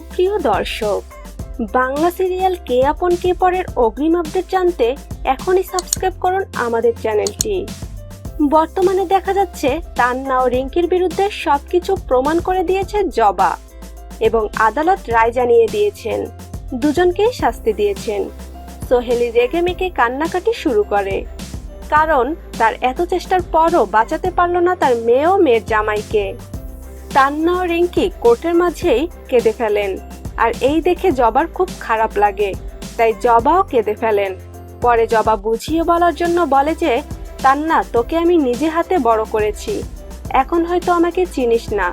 দর্শক, বাংলা সিরিয়াল কে আপন কে পরের অগ্রিম আপডেট জানতে এখনই সাবস্ক্রাইব করুন আমাদের চ্যানেলটি। বর্তমানে দেখা যাচ্ছে, তান্না ও রিঙ্কির বিরুদ্ধে সবকিছু প্রমাণ করে দিয়েছে জবা এবং আদালত রায় জানিয়ে দিয়েছেন। দুজনকেই শাস্তি দিয়েছেন। সোহেলি রেগে মেকে কান্নাকাটি শুরু করে। কারণ তার এত চেষ্টার পরও বাঁচাতে পারল না তার মেয়ে ও মেয়ের জামাইকে। তান্না ও রিঙ্কি কোর্টের মাঝেই কেঁদে ফেলেন। আর এই দেখে জবার খুব খারাপ লাগে, তাই জবাও কেঁদে ফেলেন। পরে জবা বুঝিয়ে বলার জন্য বলে যে, তান্না, তোকে আমি নিজে হাতে বড় করেছি। এখন হয়তো আমাকে চিনিস না,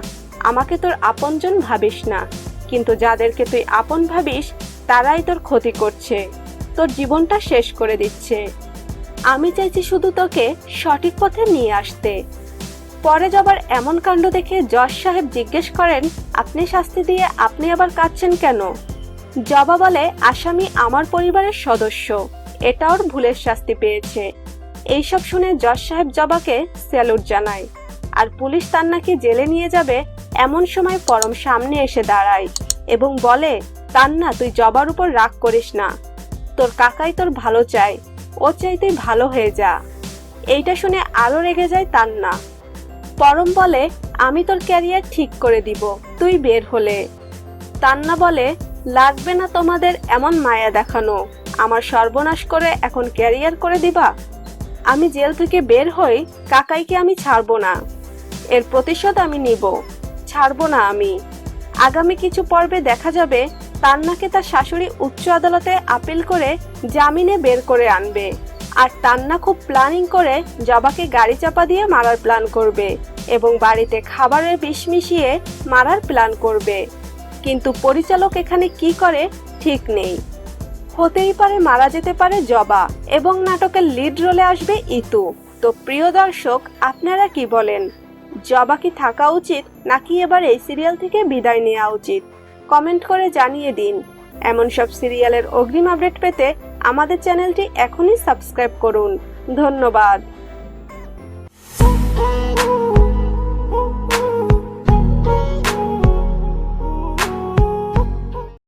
আমাকে তোর আপনজন ভাবিস না। কিন্তু যাদেরকে তুই আপন ভাবিস, তারাই তোর ক্ষতি করছে। তোর জীবনটা শেষ করে দিচ্ছে। আমি চাইছি শুধু তোকে সঠিক পথে নিয়ে আসতে। পরে যাবার এমন কাণ্ড দেখে জজ সাহেব জিজ্ঞেস করেন, আপনি শাস্তি দিয়ে আপনি আবার কাঁদছেন কেন? জবা বলে, আসামি আমার পরিবারের সদস্য। এটা ওর ভুলের শাস্তি পেয়েছে। এইসব শুনে জজ সাহেব জবাকে স্যালুট জানায়। আর পুলিশ তার নাকি জেলে নিয়ে যাবে, এমন সময় পরম সামনে এসে দাঁড়ায় এবং বলে তান্না তুই জবার উপর রাগ করিস না। তোর কাকাই তোর ভালো চায়। ও চাই তুই ভালো হয়ে যা। এইটা শুনে আরও রেগে যায় তান্না। পরম বলে, আমি তোর ক্যারিয়ার ঠিক করে দিব, তুই বের হলে। তান্না বলে, লাগবে না তোমাদের এমন মায়া দেখানো। আমার সর্বনাশ করে এখন ক্যারিয়ার করে দিবা? আমি জেল থেকে বের হই, কাকাইকে আমি ছাড়বো না। এর প্রতিশোধ আমি নিব। ছাড়বো না আমি। আগামী কিছু পর্বে দেখা যাবে তান্নাকে তার শাশুড়ি উচ্চ আদালতে আপিল করে জামিনে বের করে আনবে। আর তান্না খুব প্ল্যানিং করে জবাকে গাড়ি চাপা দিয়ে মারার প্ল্যান করবে এবং বাড়িতে খাবারের বিষ মিশিয়ে মারার প্ল্যান করবে। কিন্তু পরিচালক এখানে কি করে ঠিক নেই। হতেই পারে মারা যেতে পারে জবা এবং নাটকের লিড রোলে আসবে ইতু। তো প্রিয় দর্শক, আপনারা কি বলেন? জবা কি থাকা উচিত নাকি এবার এই সিরিয়াল থেকে বিদায় নেওয়া উচিত? কমেন্ট করে জানিয়ে দিন। এমন সব সিরিয়ালের অগ্রিম আপডেট পেতে আমাদের চ্যানেলটি এখনই সাবস্ক্রাইব করুন। ধন্যবাদ।